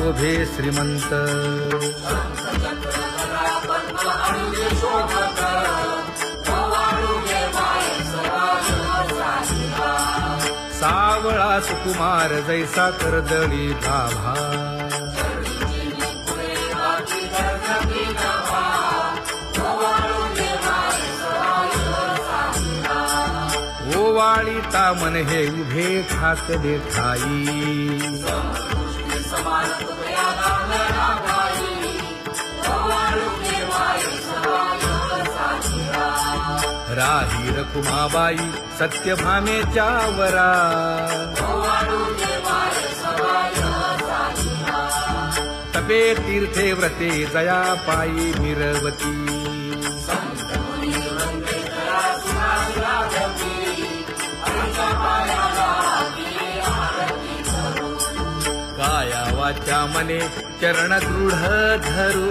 शोभे श्रीमंत। सावळा सुकुमार जैसा कर्दळी भाभा ओवाळी तामन हे उभे खात देखाई। राही रखुमाबाई सत्यभामेच्या वरा तपे तीर्थे व्रते जया पायी मिरवती. काया वाचा मने चरण दृढ धरू.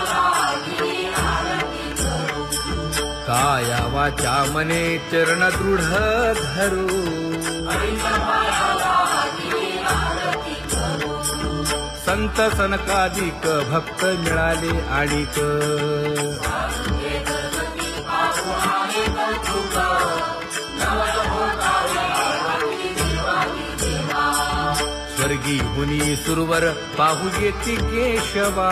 काया वाचा मने चरण दृढ धरू. संत सनकाधिक भक्त मिळाले आणिक. स्वर्गी मुनी सुरवर पाहुजे ती केशवा.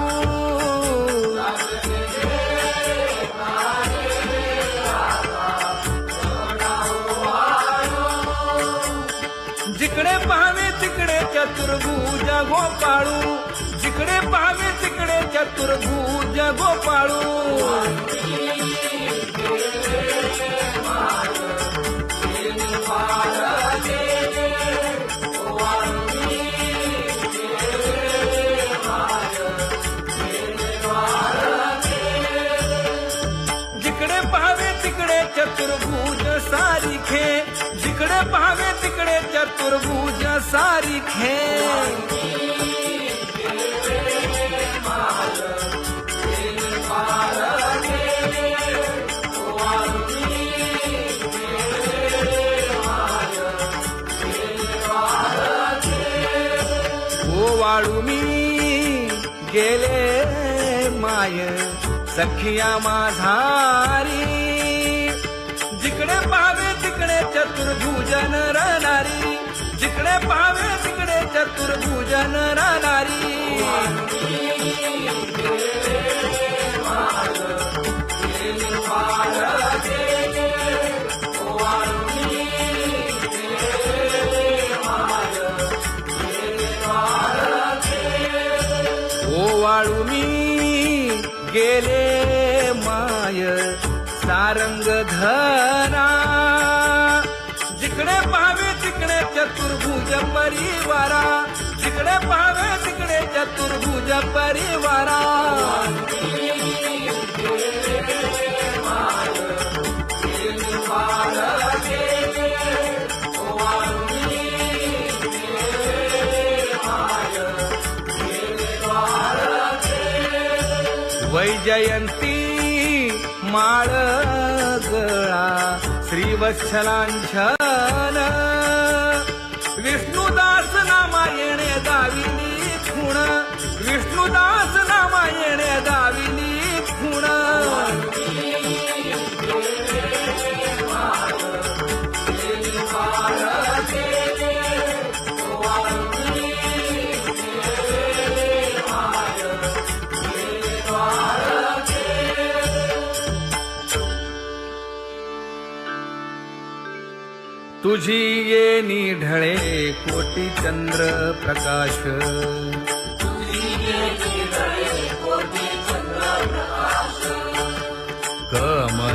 जिकडे पाहावे तिकडे चतुर्भुज गोपाळू. जिकडे पाहावे तिकडे चतुर्भुज गोपाळू. जिकडे पाहावे तिकडे चतुर्भुज चतुर्भुज सारिखे ओ वाळू मी गेले माय सखिया माझारी. जिकडे पावे तिकडे चतुर्भुजन राहणारी चतुर्भुजन राहणारी. ओ मी गेले माय सारंग धरा चतुर्भुज परिवारा. जिकडे पाहावे तिकडे चतुर्भुज परिवारा. वैजयंती माळ गळा श्रीवत्सलांच्या उदास नामा येणे दाविनी खुण तुझी ये निढळे कोटी चंद्र प्रकाश.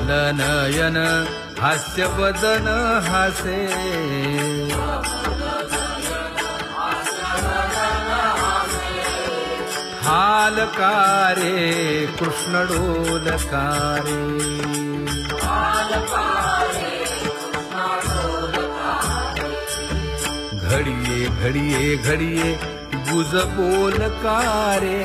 नयन हास्य वदन हासे। हालकारे कृष्ण डोलकारे घडिये घडिये घडिये गुज बोलकारे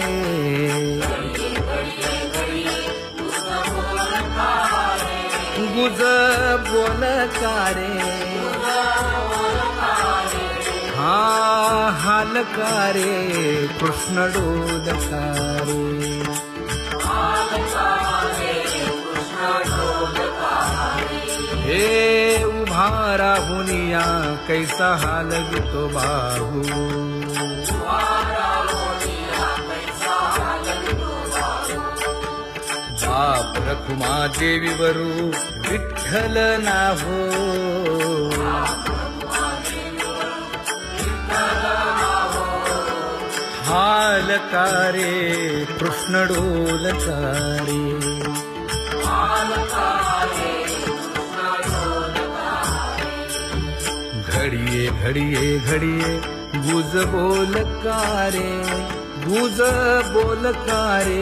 तुझ बोल कारे. हा हालकारे कृष्ण डोदकारे हे उभा राहुनिया कैसा हाल तो बाहू. बाप रखुमा देवी वरू विठ्ठल नाहो. हालकारे कृष्ण डोलकारे घडिये घडिये घडिये गुज बोलकारे गुज बोलकारे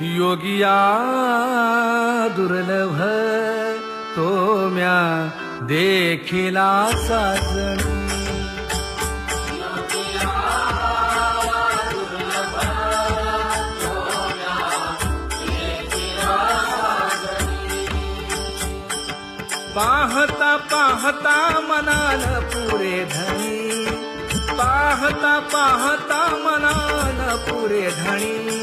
योगिया दुर्लभ तो म्या देखिला साजण पाहता पाहता मनान पुरे धनी. पाहता पाहता मनान पुरे धणी.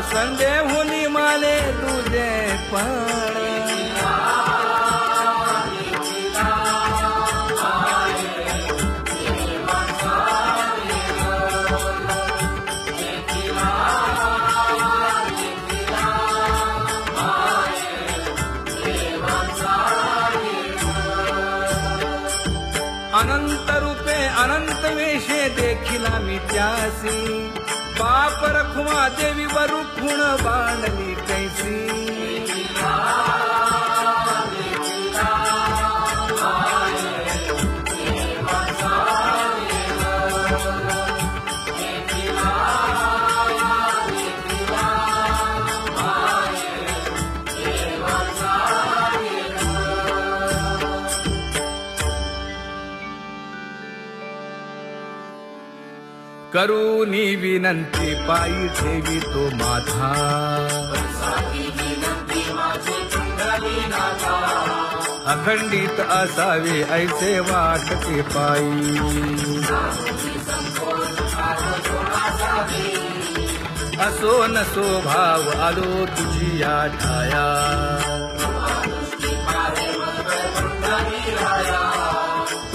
संदेहुनी माले तुझे पण. अनंत रूपे अनंत वेशे देखिला मी त्यासी. बाप रखुमा देवी वरु खुण बांधली कैसी करूनी विनंती पायी ठेवी तो माझा. अखंडित असावे ऐसे वाटते पायी. असो नसो भाव आलो तुझी या ठाया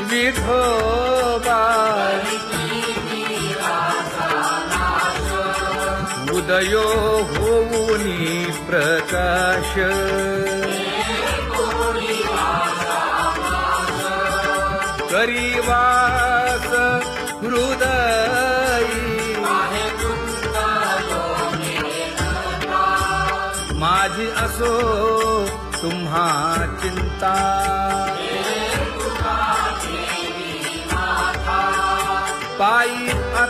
विठोबा उदयो होऊनी प्रकाश। करीवास हृदय। माझी असो तुम्हा चिंता।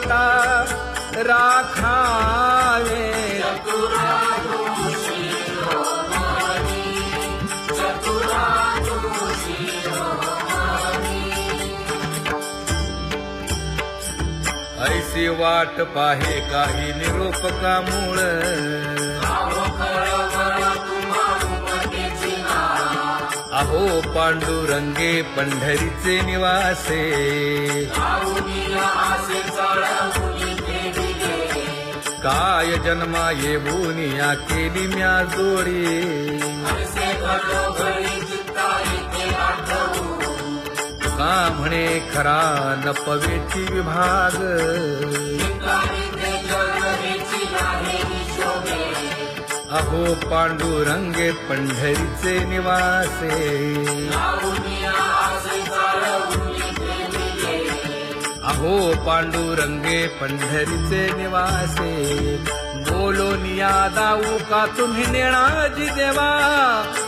आता राखावे ऐसी वाट पाहे काही निरोप का मूळ। अहो पांडुरंगे पंढरीचे निवासे. काय जन्मा येऊनिया केली म्या जोडी. का म्हणे खरा नपवेची विभाग. अहो पांडुरंगे पंढरीचे निवासे. अहो पांडुरंगे पंढरीचे निवासे. बोलोनिया दाऊ का तुम्ही नेणाजी देवा?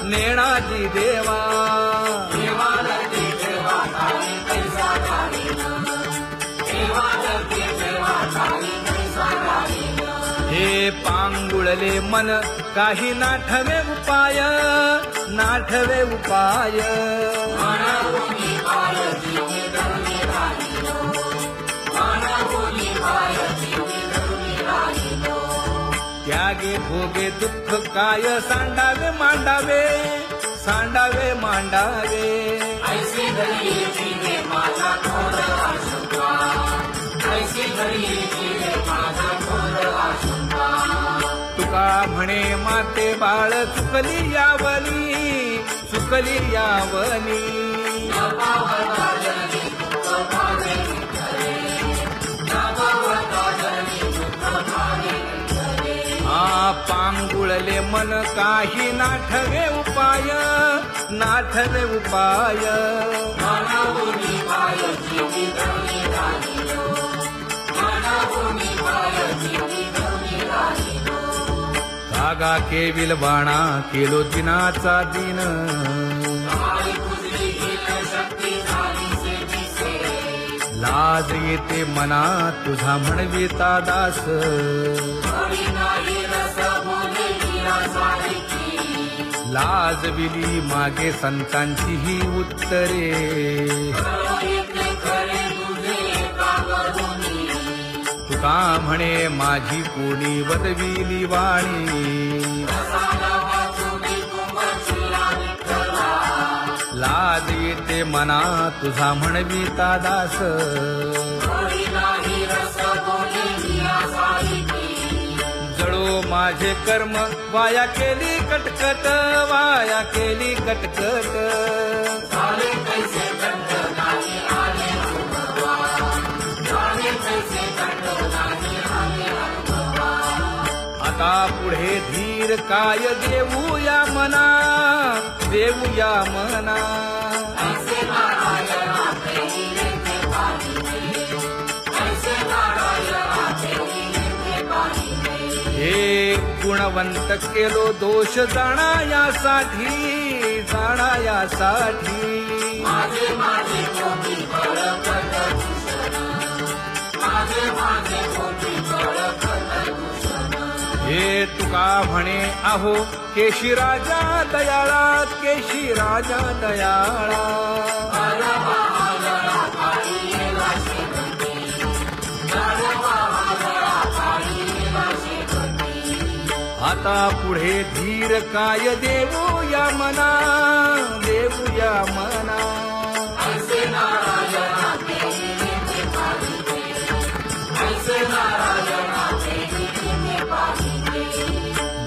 नेणाजी देवा. हे पांगुळले मन काही नाठवे उपाय नाठवे उपाय. त्यागे भोगे दुःख काय सांडावे मांडावे सांडावे मांडावे. तुका म्हणे माते बाळ चुकली यावली चुकली यावली. पांगुळले मन काही नाठवे उपाय नाठवे उपाय. कागा केविल बाणा केलो दिनाचा दिन. लाज येते मना तुझा म्हणविता दास. लाज विली मागे संतांची ही उत्तरे. तुका म्हणे माझी कोणी वदविली वाणी. येते मना तुझा म्हणविता दास. जळो माझे कर्म वाया केली कटकट वाया केली कटकट. आता पुढे धीर काय देऊया मना? देऊया मना. हे गुणवंत केलो दोष जाणायासाठी जाणायासाठी. हे तुका म्हणे आहो केशी राजा दयाळा केशी राजा दयाळा आता पुढे धीर काय देऊया मना देऊया मना.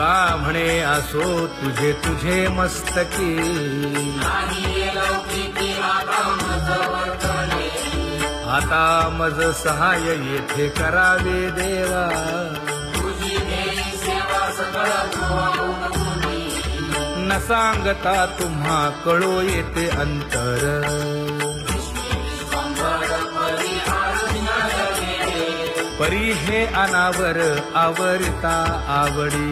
का म्हणे असो तुझे तुझे मस्तकी. आता मज सहाय येथे करावे देवा. न सांगता तुम्हा कळो येते अंतर. परी हे अनावर आवरता आवडी.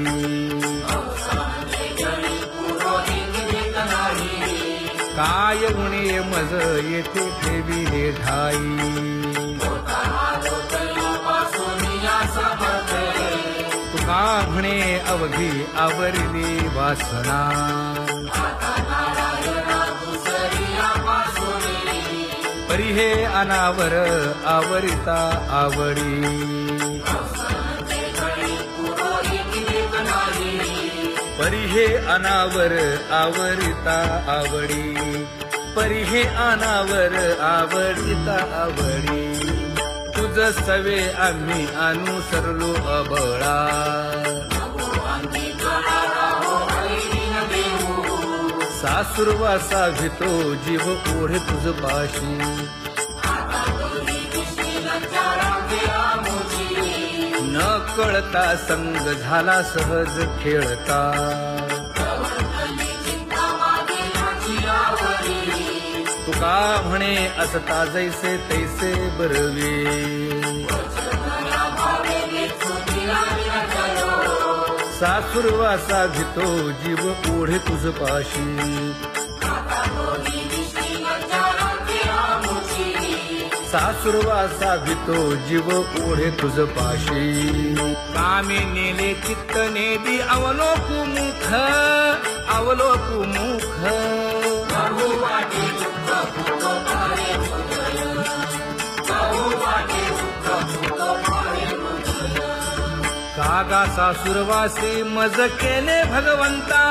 काय उणे मज येथे ठेविले ठाई तुका म्हणे अवघी आवरली वासना. परी हे अनावर आवरिता आवडी परी हे अनावर आवरिता आवडी परी हे अनावर आवडिता आवडी तुझ सवे आम्ही अनुसरलो अबळा. सासुरवासा भितो जीव ओढे तुझ पाशी. न कळता संग झाला सहज खेळता. तुका म्हणे असता जैसे तैसे बरवे? सासुरवासा भितो जीव ओढे तुझ पाशी. सासुरवासा भितो जीव ओढे तुझ पाशी. कामे नेले चित्त नेदी अवलोकु मुख अवलोकु मुख. कागा सासुरवासी मज केले भगवंता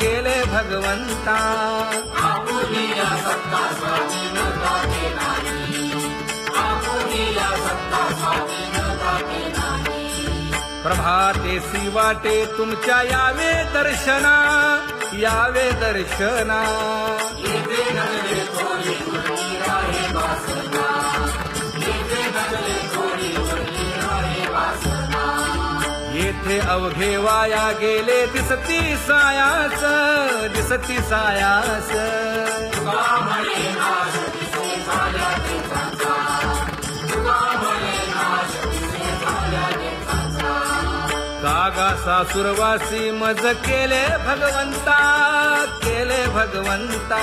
केले भगवंता. प्रभातेसी वाटे तुमच्या यावे दर्शना यावे दर्शना. येथे अवघे वाया गेले. दिसती सायास दिसती सायास. कागा सासुरवासी मज केले भगवंता केले भगवंता.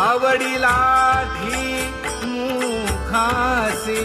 आवडीला ठी मुखासी